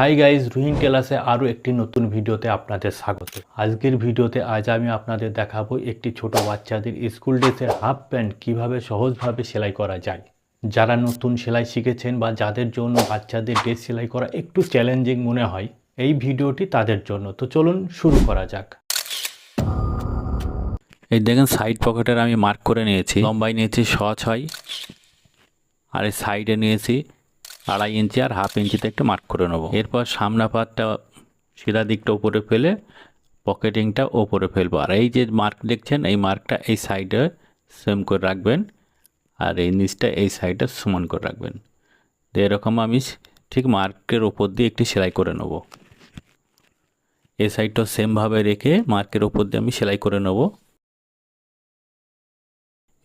Hi guys Ruhin টেলাসে আরও একটি নতুন ভিডিওতে আপনাদের স্বাগত। আজকের ভিডিওতে আজ আমি আপনাদের দেখাবো একটি ছোট বাচ্চাদের স্কুল ড্রেসের হাফ প্যান্ট কীভাবে সহজভাবে সেলাই করা যায়। যারা নতুন সেলাই শিখেছেন বা যাদের জন্য বাচ্চাদের ড্রেস সেলাই করা একটু চ্যালেঞ্জিং মনে হয়, এই ভিডিওটি তাদের জন্য। তো চলুন শুরু করা যাক। এই দেখেন সাইড পকেটের আমি মার্ক করে নিয়েছি। লম্বাই নিয়েছি ছ ছয় আর এই সাইডে নিয়েছি আড়াই ইঞ্চি আর হাফ ইঞ্চিতে একটু মার্ক করে নেব। এরপর সামনা পাতটা সিধা দিকটা উপরে ফেলে পকেটিংটা ওপরে ফেলব। আর এই যে মার্ক দেখছেন, এই মার্কটা এই সাইডে সেম করে রাখবেন আর এই নিচটা এই সাইডে সমান করে রাখবেন। তো এরকম আমি ঠিক মার্কের ওপর দিয়ে একটি সেলাই করে নেব। এই সাইডটা সেমভাবে রেখে মার্কের ওপর দিয়ে আমি সেলাই করে নেব।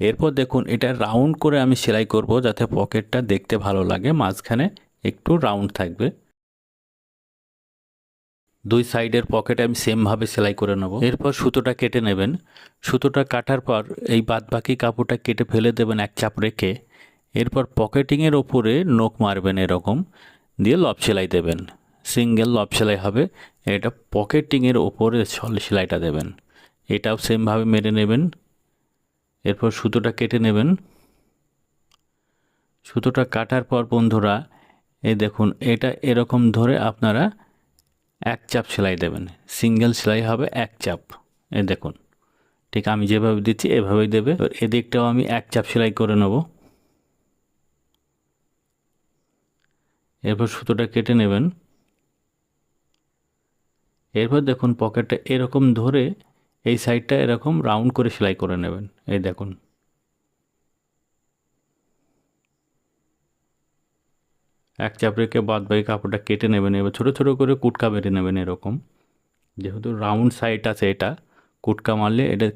এরপর দেখুন, এটা রাউন্ড করে আমি সেলাই করব যাতে পকেটটা দেখতে ভালো লাগে। মাঝখানে একটু রাউন্ড থাকবে। দুই সাইডের পকেটে আমি সেমভাবে সেলাই করে নেব। এরপর সুতোটা কেটে নেবেন। সুতোটা কাটার পর এই বাদবাকি কাপড়টা কেটে ফেলে দেবেন এক চাপ রেখে। এরপর পকেটিংয়ের ওপরে নোক মারবেন এরকম দিয়ে লব সেলাই দেবেন। সিঙ্গেল লব সেলাই হবে। এটা পকেটিংয়ের ওপরে সেলাইটা দেবেন। এটাও সেমভাবে মেরে নেবেন। এরপর সুতোটা কেটে নেবেন। সুতোটা কাটার পর বন্ধুরা, এই দেখুন, এটা এরকম ধরে আপনারা এক চাপ সেলাই দেবেন। সিঙ্গেল সেলাই হবে এক চাপ। এ দেখুন, ঠিক আমি যেভাবে দিচ্ছি এভাবেই দেবে। এদিকটাও আমি এক চাপ সেলাই করে নেব। এরপর সুতোটা কেটে নেবেন। এরপর দেখুন, পকেটটা এরকম ধরে এই সাইডটা এরকম রাউন্ড করে সেলাই করে নেবেন। এই দেখুন। এক চাপ রেখে বাদ বাকি কাপড়টা কেটে নেবেন, এবার ছোটো ছোটো করে কুটকা বেটে নেবেন এরকম। যেহেতু রাউন্ড সাইড আছে এটা, কুটকা মারলে এটা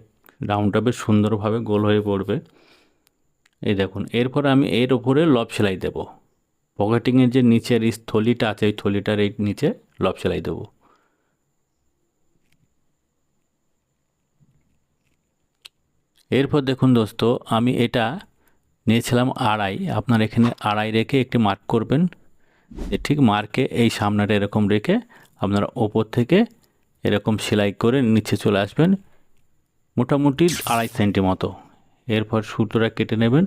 রাউন্ডটা বেশ সুন্দরভাবে গোল হয়ে পড়বে। এই দেখুন, এরপর আমি এর ওপরে লব সেলাই দেবো। পকেটিংয়ের যে নিচের এই থলিটা আছে, ওই থলিটার এই নিচে লব সেলাই দেবো। এরপর দেখুন দোস্ত, আমি এটা নিয়েছিলাম আড়াই। আপনার এখানে আড়াই রেখে একটি মার্ক করবেন। ঠিক মার্কে এই সামনেটা এরকম রেখে আপনারা ওপর থেকে এরকম সেলাই করে নিচে চলে আসবেন। মোটামুটি আড়াই সেন্টি মতো। এরপর সুতোটা কেটে নেবেন।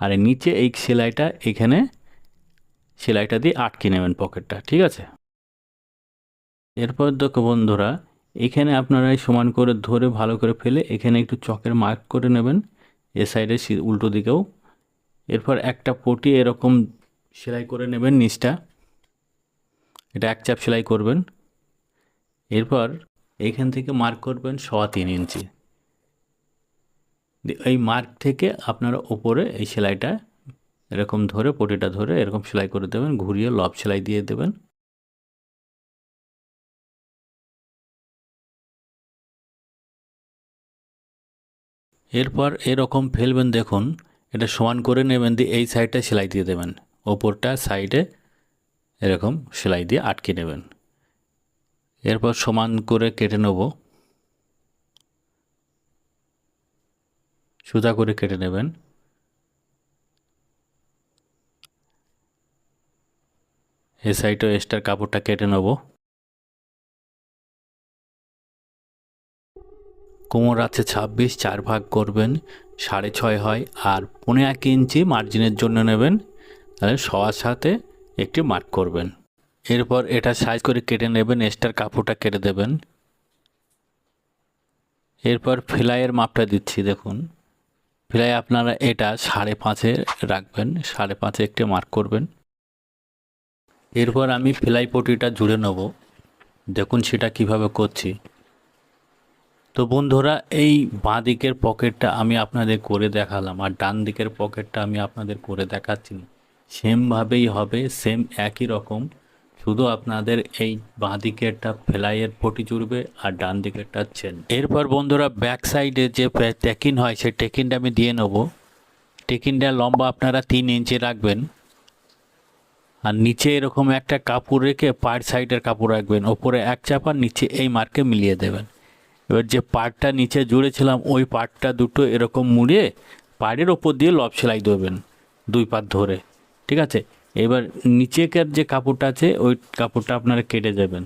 আর নিচে এই সেলাইটা, এখানে সেলাইটা দিয়ে আটকে নেবেন পকেটটা, ঠিক আছে? এরপর দেখো বন্ধুরা এখানে আপনারা সমান করে ধরে ভালো করে ফেলে এখানে একটু চকের মার্ক করে নেবেন, এ সাইডে উল্টো দিকেও। এরপর একটা পটি এরকম সেলাই করে নেবেন নিচটা। এটা এক চাপ সেলাই করবেন। এরপর এখান থেকে মার্ক করবেন সোয়া তিন ইঞ্চি। এই মার্ক থেকে আপনারা ওপরে এই সেলাইটা এরকম ধরে, পটিটা ধরে এরকম সেলাই করে দেবেন, ঘুরিয়ে লব সেলাই দিয়ে দেবেন। এরপর এরকম ফেলবেন, দেখুন, এটা সমান করে নেবেন দিয়ে এই সাইডটা সেলাই দিয়ে দেবেন। ওপরটা সাইডে এরকম সেলাই দিয়ে আটকে নেবেন। এরপর সমান করে কেটে নেব। সুতা করে কেটে নেবেন। এই সাইডে এক্সট্রা কাপড়টা কেটে নেব। কোমর আছে ছাব্বিশ, চার ভাগ করবেন, সাড়ে ছয় হয়, আর পনেরো এক ইঞ্চি মার্জিনের জন্য নেবেন, তাহলে সবার সাথে একটি মার্ক করবেন। এরপর এটা সাইজ করে কেটে নেবেন এক্সট্রার কাপড়টা কেটে দেবেন। এরপর ফিলাইয়ের মাপটা দিচ্ছি, দেখুন। ফিলাই আপনারা এটা সাড়ে পাঁচে রাখবেন, সাড়ে পাঁচে একটি মার্ক করবেন। এরপর আমি ফিলাই পটিটা জুড়ে নেব। দেখুন সেটা কীভাবে করছি। তো বন্ধুরা, এই বাঁ দিকের পকেটটা আমি আপনাদের করে দেখালাম আর ডান দিকের পকেটটা আমি আপনাদের করে দেখাচ্ছি। সেমভাবেই হবে, সেম একই রকম। শুধু আপনাদের এই বাঁ দিকেরটা ফেলাইয়ের পটি জুড়বে আর ডান দিকেরটা চেন। এরপর বন্ধুরা, ব্যাক সাইডে যে টেকিন হয়, সেই টেকিনটা আমি দিয়ে নেব। টেকিনটা লম্বা আপনারা তিন ইঞ্চি রাখবেন। আর নিচে এরকম একটা কাপড় রেখে পায়ের সাইডের কাপড় রাখবেন। ওপরে এক চাপা নিচে এই মার্কে মিলিয়ে দেবেন। এবার যে পাটটা নিচে জুড়েছিলাম, ওই পাটটা দুটো এরকম মুড়িয়ে পাড়ের ওপর দিয়ে লব সেলাই দেবেন দুই পাট ধরে, ঠিক আছে? এবার নিচেকার যে কাপড়টা আছে, ওই কাপড়টা আপনারা কেটে যাবেন।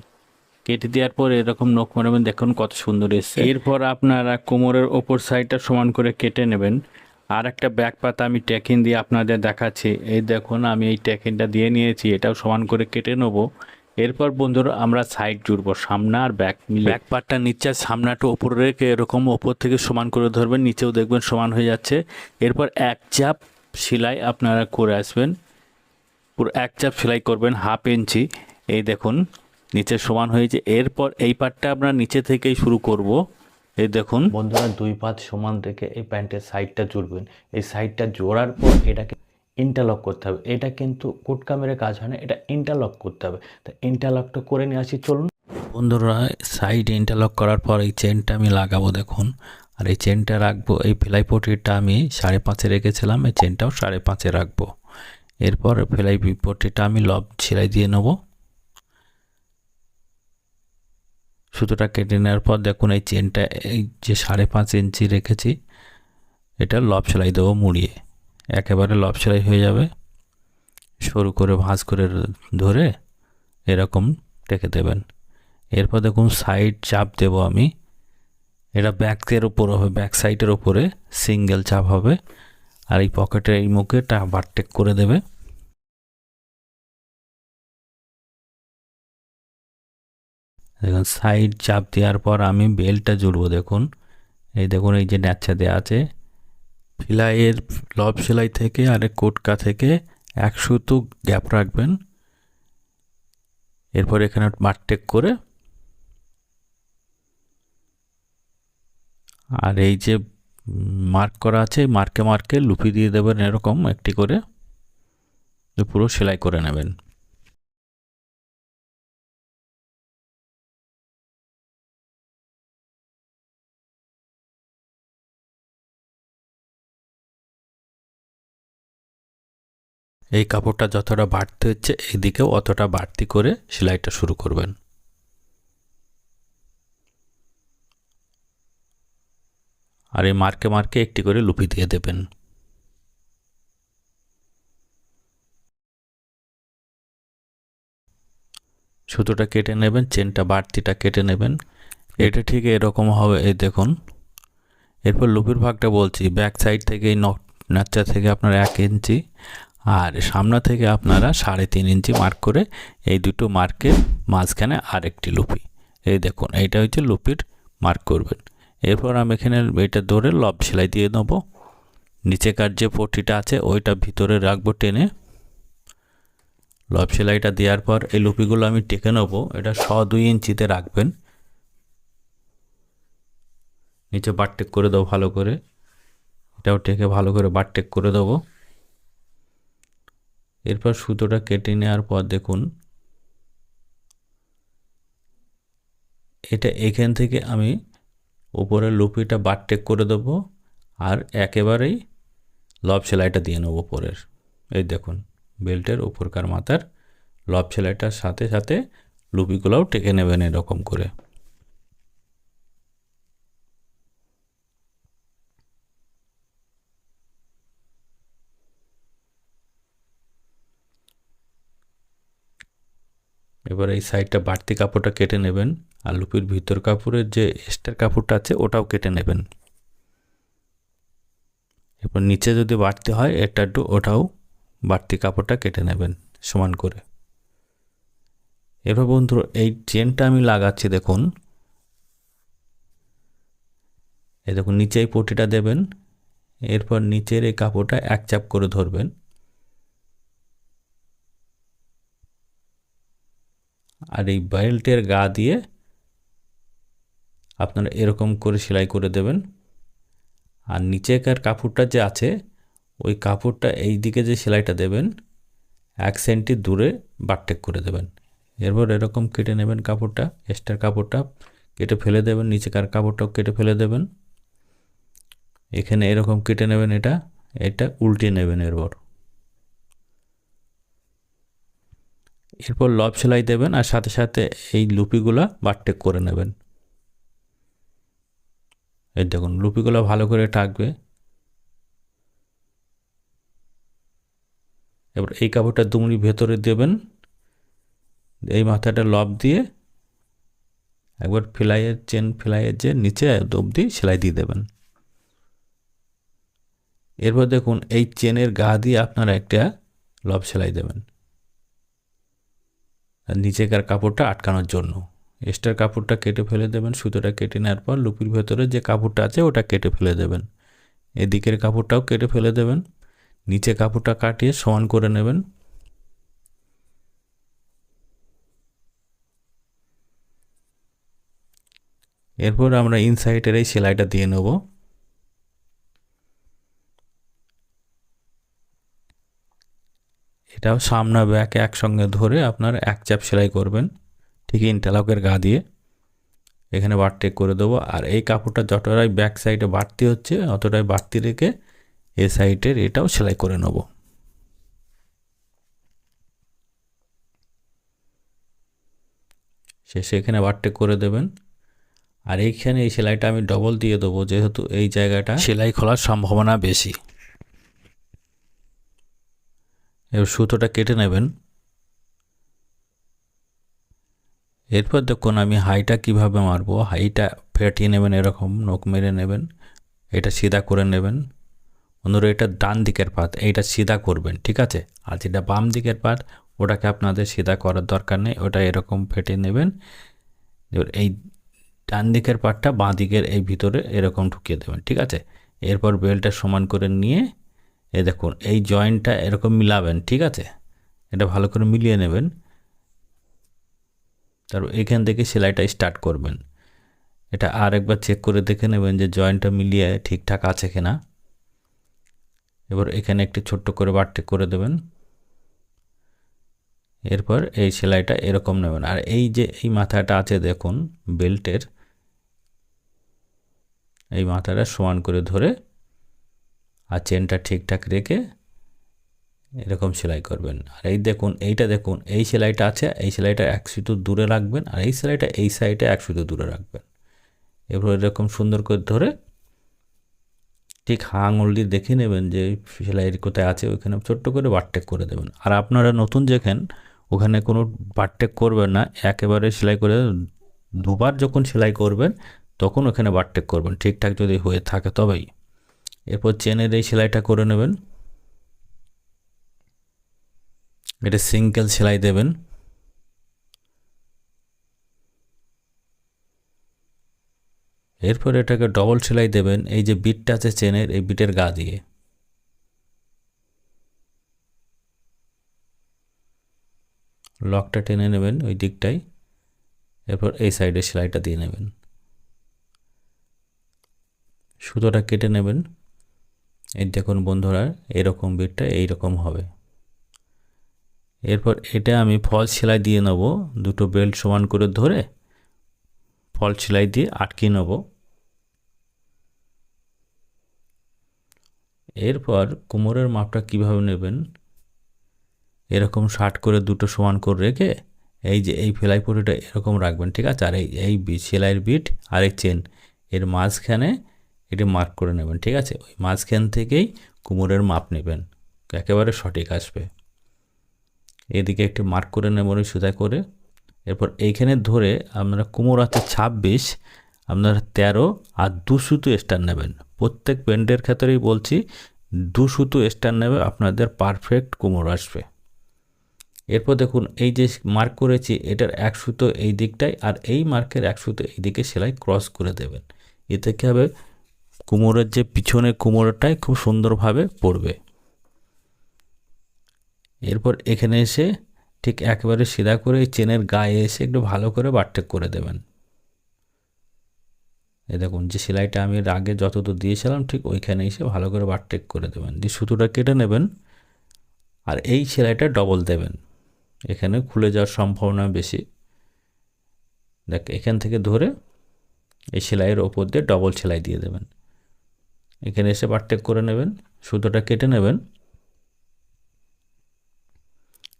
কেটে দেওয়ার পর এরকম নখ মারবেন, দেখুন কত সুন্দর এসছে। এরপর আপনারা কোমরের ওপর সাইডটা সমান করে কেটে নেবেন। আর একটা ব্যাক পাতা আমি ট্যাকিন দিয়ে আপনাদের দেখাচ্ছি। এই দেখুন, আমি এই ট্যাকিনটা দিয়ে নিয়েছি, এটাও সমান করে কেটে নেব। এরপর বন্ধুরা আমরা সাইড জুড়বো সামনা আর ব্যাক মিলে। ব্যাক পার্টটা নিচে আর সামনাটা ওপরে রেখে এরকম ওপর থেকে সমান করে ধরবেন নিচেও দেখবেন সমান হয়ে যাচ্ছে। এরপর এক চাপ সেলাই আপনারা করে আসবেন। পুরো এক চাপ সেলাই করবেন হাফ ইঞ্চি এই দেখুন নিচে সমান হয়েছে। এরপর এই পার্টটা আমরা নিচে থেকেই শুরু করব। এই দেখুন। বন্ধুরা দুই পাত সমান রেখে এই প্যান্টের সাইডটা জুড়বেন। এই সাইডটা জোড়ার পর এটাকে ইন্টারলক করতে হবে। এটা কিন্তু কুটকা মেরে কাজ হয় না, এটা ইন্টারলক করতে হবে। তো ইন্টারলকটা করে নিয়ে আসি, চলুন। বন্ধুরা সাইড ইন্টারলক করার পর এই চেনটা আমি লাগাবো, দেখুন। আর এই চেনটা রাখব, এই ফেলাই পটিটা আমি সাড়ে পাঁচে রেখেছিলাম, এই চেনটাও সাড়ে পাঁচে রাখব। এরপর ফেলাই পটিটা আমি লব সেলাই দিয়ে নেব। সুতোটা কেটে নেওয়ার পর দেখুন, এই চেনটা এই যে সাড়ে পাঁচ ইঞ্চি রেখেছি, এটা লব সেলাই দেবো মুড়িয়ে। একেবারে লব সেলাই হয়ে যাবে। সরু করে ভাঁজ করে ধরে এরকম টেকে দেবেন। এরপর দেখুন সাইড চাপ দেব আমি। এটা ব্যাকের ওপর হবে ব্যাক সাইডের ওপরে সিঙ্গেল চাপ হবে। আর এই পকেটের এই মুখে মুখেটা বারটেক করে দেবে। দেখুন সাইড চাপ দেওয়ার পর আমি বেলটা জুড়বো দেখুন। এই দেখুন, এই যে ন্যাচা দেওয়া আছে ফিলাইয়ের লব সেলাই থেকে আর কোটকা থেকে এক সুতো গ্যাপ রাখবেন। এরপর এখানে মারটেক করে আর এই যে মার্ক করা আছে, মার্কে মার্কে লুপি দিয়ে দেবেন এরকম একটি করে। পুরো সেলাই করে নেবেন। এই কাপড়টা যতটা বাড়তে হচ্ছে এদিকেও অতটা বাড়তি করে সেলাইটা শুরু করবেন। আর এই মার্কে মার্কে একটি করে লুপি দিয়ে দেবেন। সুতোটা কেটে নেবেন, চেনটা বাড়তিটা কেটে নেবেন। এটা ঠিক এরকম হবে, এই দেখুন। এরপর লুপির ভাগটা বলছি, ব্যাক সাইড থেকে এই নাচা থেকে আপনার এক ইঞ্চি আর সামনা থেকে আপনারা সাড়ে তিন ইঞ্চি মার্ক করে এই দুটো মার্কের মাঝখানে আরেকটি লুপি। এই দেখুন, এইটা হচ্ছে লুপির মার্ক করবেন। এরপর আমি এখানে এটা ধরে লব সেলাই দিয়ে নেব। নিচেকার যে পটিটা আছে, ওইটা ভিতরে রাখব টেনে। লব সেলাইটা দেওয়ার পর এই লুপিগুলো আমি টেকে নেব। এটা শ দুই ইঞ্চিতে রাখবেন। নিচে বারটেক করে দেবো ভালো করে। এটাও টেকে ভালো করে বারটেক করে দেবো। এরপর সুতোটা কেটে নেওয়ার পর দেখুন। এটা এখান থেকে আমি উপরের লুপিটা বারটেক করে দেবো আর একেবারেই লব সেলাইটা দিয়ে নেব উপরের। এই দেখুন, বেল্টের উপরকার মাথার লব সেলাইটার সাথে সাথে লুপিগুলোও টেকে নেবেন এরকম করে। এবার এই সাইডটা বাড়তি কাপড়টা কেটে নেবেন আর লুপির ভিতর কাপড়ের যে এক্সট্রা কাপড়টা আছে ওটাও কেটে নেবেন। এরপর নিচে যদি বাড়তি হয়, এটা একটু ওটাও বাড়তি কাপড়টা কেটে নেবেন সমান করে। এবার বন্ধু এই চেনটা আমি লাগাচ্ছি, দেখুন। এই দেখুন, নিচে এই পটিটা দেবেন। এরপর নিচের এই কাপড়টা এক চাপ করে ধরবেন। আর এই বেল্টের গা দিয়ে আপনারা এরকম করে সেলাই করে দেবেন। আর নিচেকার কাপড়টা যে আছে, ওই কাপড়টা এই দিকে যে সেলাইটা দেবেন, এক সেন্টি দূরে বারটেক করে দেবেন। এরপর এরকম কেটে নেবেন কাপড়টা এক্সট্রা কাপড়টা কেটে ফেলে দেবেন, নিচেকার কাপড়টাও কেটে ফেলে দেবেন। এখানে এরকম কেটে নেবেন এটা এটা উল্টে নেবেন এরপর। এরপর লব সেলাই দেবেন আর সাথে সাথে এই লুপিগুলো বারটেক করে নেবেন। এই দেখুন, লুপিগুলো ভালো করে টাকবে। এবার এই কাপড়টা দুমড়ি ভেতরে দেবেন। এই মাথাটা লব দিয়ে একবার ফিলাইয়ের চেন, ফিলাইয়ের যে নিচে অবধি সেলাই দিয়ে দেবেন। এরপর দেখুন, এই চেনের গা দিয়ে আপনারা একটা লব সেলাই দেবেন। নিচেকার কাপড়টা আটকানোর জন্য। এক্সট্রা কাপড়টা কেটে ফেলে দেবেন, সুতোটা কেটে নেওয়ার পর লুপির ভেতরে যে কাপড়টা আছে ওটা কেটে ফেলে দেবেন। এদিকের কাপড়টাও কেটে ফেলে দেবেন, নিচে কাপড়টা কাটিয়ে সমান করে নেবেন। এরপর আমরা ইনসাইডের এই সেলাইটা দিয়ে নেব। এটাও সামনা ব্যাক একসঙ্গে ধরে আপনার এক চাপ সেলাই করবেন, ঠিক ইন্টারলকের গা দিয়ে। এখানে বারটেক করে দেবো। আর এই কাপড়টা যতটাই ব্যাক সাইডে বাড়তি হচ্ছে, অতটাই বাড়তি রেখে এ সাইডের এটাও সেলাই করে নেব। শেষে এখানে বারটেক করে দেবেন। আর এইখানে এই সেলাইটা আমি ডবল দিয়ে দেবো, যেহেতু এই জায়গাটা সেলাই খোলার সম্ভাবনা বেশি। এবার সুতোটা কেটে নেবেন। এরপর দেখুন আমি হাইটা কীভাবে মারবো। হাইটা ফেটিয়ে নেবেন এরকম, নখ মেরে নেবেন। এটা সিধা করে নেবেন। বন্ধুরা, এটা ডান দিকের পাত, এইটা সিধা করবেন, ঠিক আছে? আর যেটা বাম দিকের পাত, ওটাকে আপনাদের সিধা করার দরকার নেই, ওটা এরকম ফেটে নেবেন। এবার এই ডান দিকের পাটটা বাঁ দিকের এই ভিতরে এরকম ঢুকিয়ে দেবেন, ঠিক আছে? এরপর বেল্টটা সমান করে নিয়ে এই দেখুন, এই জয়েন্টটা এরকম মিলাবেন, ঠিক আছে? এটা ভালো করে মিলিয়ে নেবেন। তারপর এখান থেকে সেলাইটা স্টার্ট করবেন। এটা আর একবার চেক করে দেখে নেবেন যে জয়েন্টটা মিলিয়ে ঠিকঠাক আছে কিনা। এবার এখানে একটি ছোট্ট করে বাড়তে করে দেবেন। এরপর এই সেলাইটা এরকম নেবেন। আর এই যে, এই মাথাটা আছে দেখুন বেল্টের এই মাথাটা সমান করে ধরে আর চেনটা ঠিকঠাক রেখে এরকম সেলাই করবেন। আর এই দেখুন, এইটা দেখুন, এই সেলাইটা আছে, এই সেলাইটা এক সুতো দূরে রাখবেন, আর এই সেলাইটা এই সাইডে এক সুতো দূরে রাখবেন। এরপর এরকম সুন্দর করে ধরে ঠিক হা আঙুল দিয়ে দেখে নেবেন যে সেলাই কোথায় আছে, ওইখানে ছোট্ট করে বারটেক করে দেবেন। আর আপনারা নতুন যেখান, ওখানে কোনো বারটেক করবেন না, একেবারে সেলাই করে দুবার যখন সেলাই করবেন, তখন ওখানে বারটেক করবেন। ঠিকঠাক যদি হয়ে থাকে তবেই। এরপর চেনের এই সেলাইটা করে নেবেন। এটা সিঙ্গেল সেলাই দেবেন। এরপর এটাকে ডবল সেলাই দেবেন, এই যে বিটটা আছে চেনের এই বিটের গা দিয়ে। লকটা টেনে নেবেন ওই দিকটাই এরপর এই সাইডে সেলাইটা দিয়ে নেবেন। সুতোটা কেটে নেবেন। এই দেখুন বন্ধুরা, এরকম বিটটা এইরকম হবে। এরপর এটা আমি ফলস সেলাই দিয়ে নেব, দুটো বেল্ট সমান করে ধরে ফল সেলাই দিয়ে আটকে নেব। এরপর কোমরের মাপটা কীভাবে নেবেন? এরকম শার্ট করে দুটো সমান করে রেখে এই যে এই ফেলাই পটিটা এরকম রাখবেন, ঠিক আছে? আর এই এই সেলাইয়ের বিট আর এই চেন, এর মাঝখানে এটা মার্ক করে নেবেন, ঠিক আছে? ওই মাঝখান থেকেই কুমোরের মাপ নেবেন, একেবারে সঠিক আসবে। এদিকে একটি মার্ক করে নেবেন ওই সুতা করে। এরপর এইখানে ধরে আপনারা কুমোর আছে ছাব্বিশ, আপনারা তেরো আর দু সুতো স্টার নেবেন। প্রত্যেক ব্যান্ডের ক্ষেত্রেই বলছি, দু সুতো স্টার নেবে, আপনাদের পারফেক্ট কুমোর আসবে। এরপর দেখুন, এই যে মার্ক করেছি, এটার এক সুতো এই দিকটায় আর এই মার্কের এক সুতো এই দিকে সেলাই ক্রস করে দেবেন। এতে কী হবে? কোমরের যে পিছনের কোমরটাই খুব সুন্দরভাবে পড়বে। এরপর এখানে এসে ঠিক একেবারে সিধা করে এই চেনের গায়ে এসে একটু ভালো করে বারটেক করে দেবেন। এই দেখুন, যে সেলাইটা আমি এর আগে যতদূর দিয়েছিলাম, ঠিক ওইখানে এসে ভালো করে বারটেক করে দেবেন। দিয়ে সুতোটা কেটে নেবেন আর এই সেলাইটা ডবল দেবেন। এখানে খুলে যাওয়ার সম্ভাবনা বেশি। দেখ, এখান থেকে ধরে এই সেলাইয়ের ওপর দিয়ে ডবল সেলাই দিয়ে দেবেন। এখানে এসে বারটেক করে নেবেন, সুতোটা কেটে নেবেন।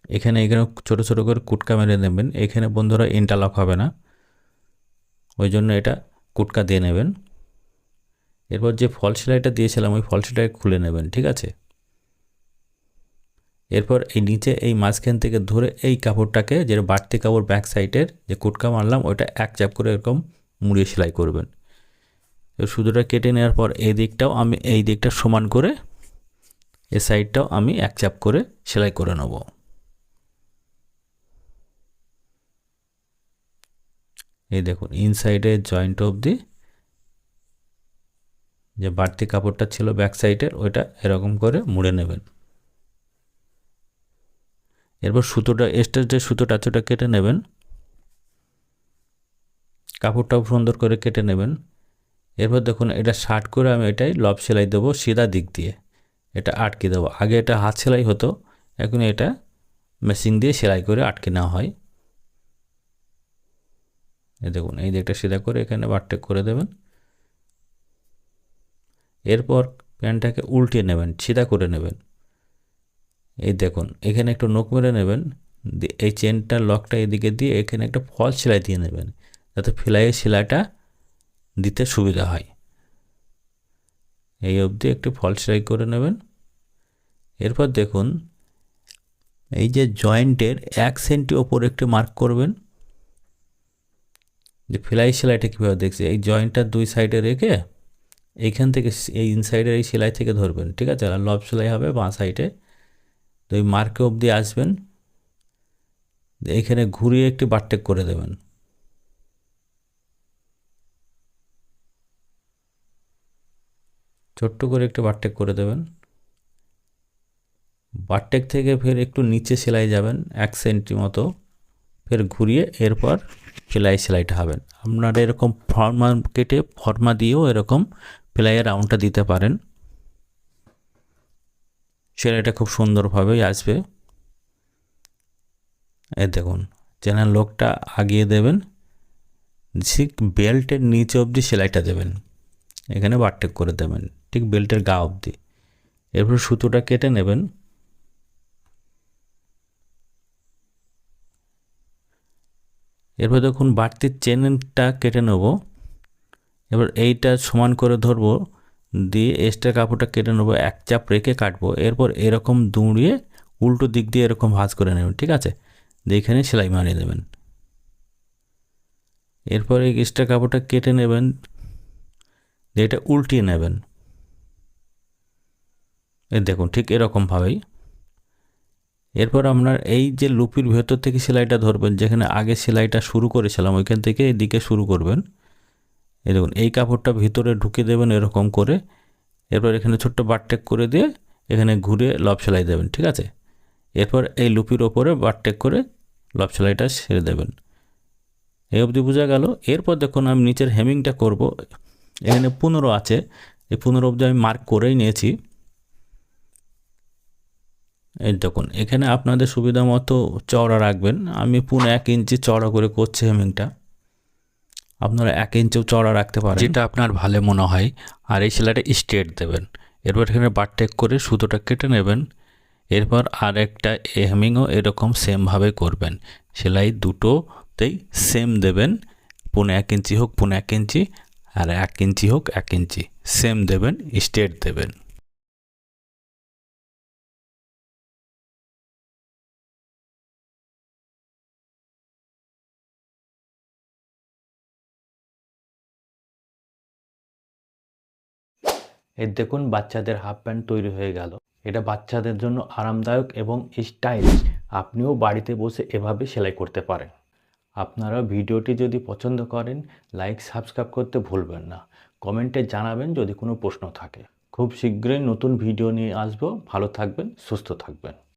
এখানে এখানে ছোটো ছোটো করে কুটকা মেরে নেবেন। এখানে বন্ধুরা ইন্টারলক হবে না। ওই জন্য এটা কুটকা দিয়ে নেবেন। এরপর যে ফল সেলাইটা দিয়েছিলাম, ওই ফল সেলাই খুলে নেবেন, ঠিক আছে? এরপর এই নিচে, এই মাঝখান থেকে ধরে এই কাপড়টাকে, যে বাড়তি কাপড় ব্যাক সাইডের যে কুটকা মারলাম, ওইটা এক চাপ করে এরকম মুড়িয়ে সেলাই করবেন। সুতোটা কেটে নেওয়ার পর এই দিকটাও আমি, এই দিকটা সমান করে এই সাইডটাও আমি এক চাপ করে সেলাই করে নেব। এই দেখুন ইনসাইডে জয়েন্ট অবধি যে বাড়তি কাপড়টা ছিল ব্যাক সাইডের ওইটা এরকম করে মুড়ে নেবেন। এরপর সুতোটা এক্সট্রা যে সুতোটা আছে, ওটা কেটে নেবেন। কাপড়টাও সুন্দর করে কেটে নেবেন। এরপর দেখুন, এটা শার্ট করে আমি এটাই লব সেলাই দেবো সিধা দিক দিয়ে। এটা আটকে দেবো। আগে এটা হাত সেলাই হতো, এখন এটা মেশিন দিয়ে সেলাই করে আটকে নেওয়া হয়। এ দেখুন, এই দিকটা সিধা করে এখানে বারটেক করে দেবেন। এরপর প্যান্টটাকে উল্টে নেবেন, সিধা করে নেবেন। এই দেখুন, এখানে একটু নোক মেরে নেবেন এই চেনটার লকটা এদিকে দিয়ে এখানে একটা ফল সেলাই দিয়ে নেবেন, যাতে ফেলাইয়ের সেলাইটা দিতে সুবিধা হয়। এই অবধি একটি ফল সেলাই করে নেবেন। এরপর দেখুন, এই যে জয়েন্টের এক সেন্টি ওপর একটি মার্ক করবেন। যে ফেলাই সেলাইটা কীভাবে দেখছি? এই জয়েন্টটা দুই সাইডে রেখে এইখান থেকে এই ইনসাইডের এই সেলাই থেকে ধরবেন, ঠিক আছে? আর লব সেলাই হবে বাঁ সাইডে। তো এই মার্কে অবধি আসবেন। এখানে ঘুরিয়ে একটি বারটেক করে দেবেন। ছোট্ট করে একটু বারটেক করে দেবেন। বারটেক থেকে ফের একটু নিচে সেলাই যাবেন, এক সেন্টি মতো। ফের ঘুরিয়ে এরপর সেলাই সেলাইটা হবেন। আপনারা এরকম ফর্মা কেটে, ফর্মা দিয়েও এরকম সেলাইয়ের রাউন্ডটা দিতে পারেন। সেলাইটা খুব সুন্দরভাবেই আসবে। এ দেখুন চেনার লোকটা আগিয়ে দেবেন, ঠিক বেল্টের নিচে অবধি সেলাইটা দেবেন। এখানে বারটেক করে দেবেন। ঠিক বেল্টের গা অবধি। এরপর সুতোটা কেটে নেবেন। এরপর দেখুন বাড়তির চেনটা কেটে নেব। এবার এইটা সমান করে ধরবো, দিয়ে এক্সট্রা কাপড়টা কেটে নেব, এক চাপ রেখে কাটবো। এরপর এরকম দুঁড়িয়ে উল্টো দিক দিয়ে এরকম ভাঁজ করে নেবেন, ঠিক আছে? দিয়ে এখানে সেলাই মারিয়ে দেবেন এরপর এই এক্সট্রা কাপড়টা কেটে নেবেন, দিয়ে এটা উল্টিয়ে নেবেন। এই দেখুন, ঠিক এরকমভাবেই। এরপর আপনার এই যে লুপির ভেতর থেকে সেলাইটা ধরবেন, যেখানে আগে সেলাইটা শুরু করেছিলাম, ওইখান থেকে এদিকে শুরু করবেন। এই দেখুন, এই কাপড়টা ভিতরে ঢুকে দেবেন এরকম করে। এরপর এখানে ছোট্ট বারটেক করে দিয়ে এখানে ঘুরে লব সেলাই দেবেন, ঠিক আছে? এরপর এই লুপির ওপরে বারটেক করে লব সেলাইটা সেরে দেবেন। এই অবধি বোঝা গেল। এরপর দেখুন, আমি নিচের হেমিংটা করব। এখানে পনেরো আছে। এই পনেরো অবধি আমি মার্ক করেই নিয়েছি। এই দেখুন, এখানে আপনাদের সুবিধা মতো চওড়া রাখবেন। আমি পুনে এক ইঞ্চি চওড়া করে করছি হেমিংটা। আপনারা এক ইঞ্চিও চওড়া রাখতে পারেন। যেটা আপনার ভালো মনে হয়, আর এই সেলাইটা স্ট্রেট দেবেন। এরপর এখানে বারটেক করে সুতোটা কেটে নেবেন। এরপর আর একটা হেমিংও এরকম সেমভাবে করবেন। সেলাই দুটোতেই সেম দেবেন। পুনে এক ইঞ্চি হোক, পুনে এক ইঞ্চি, আর এক ইঞ্চি হোক, এক ইঞ্চি। সেম দেবেন, স্ট্রেট দেবেন। এই দেখুন বাচ্চাদের হাফ প্যান্ট তৈরি হয়ে গেল। এটা বাচ্চাদের জন্য আরামদায়ক এবং স্টাইল আপনিও বাড়িতে বসে এভাবে সেলাই করতে পারেন। আপনারা ভিডিওটি যদি পছন্দ করেন, লাইক, সাবস্ক্রাইব করতে ভুলবেন না। কমেন্টে জানাবেন যদি কোনো প্রশ্ন থাকে। খুব শীঘ্রই নতুন ভিডিও নিয়ে আসব। ভালো থাকবেন, সুস্থ থাকবেন।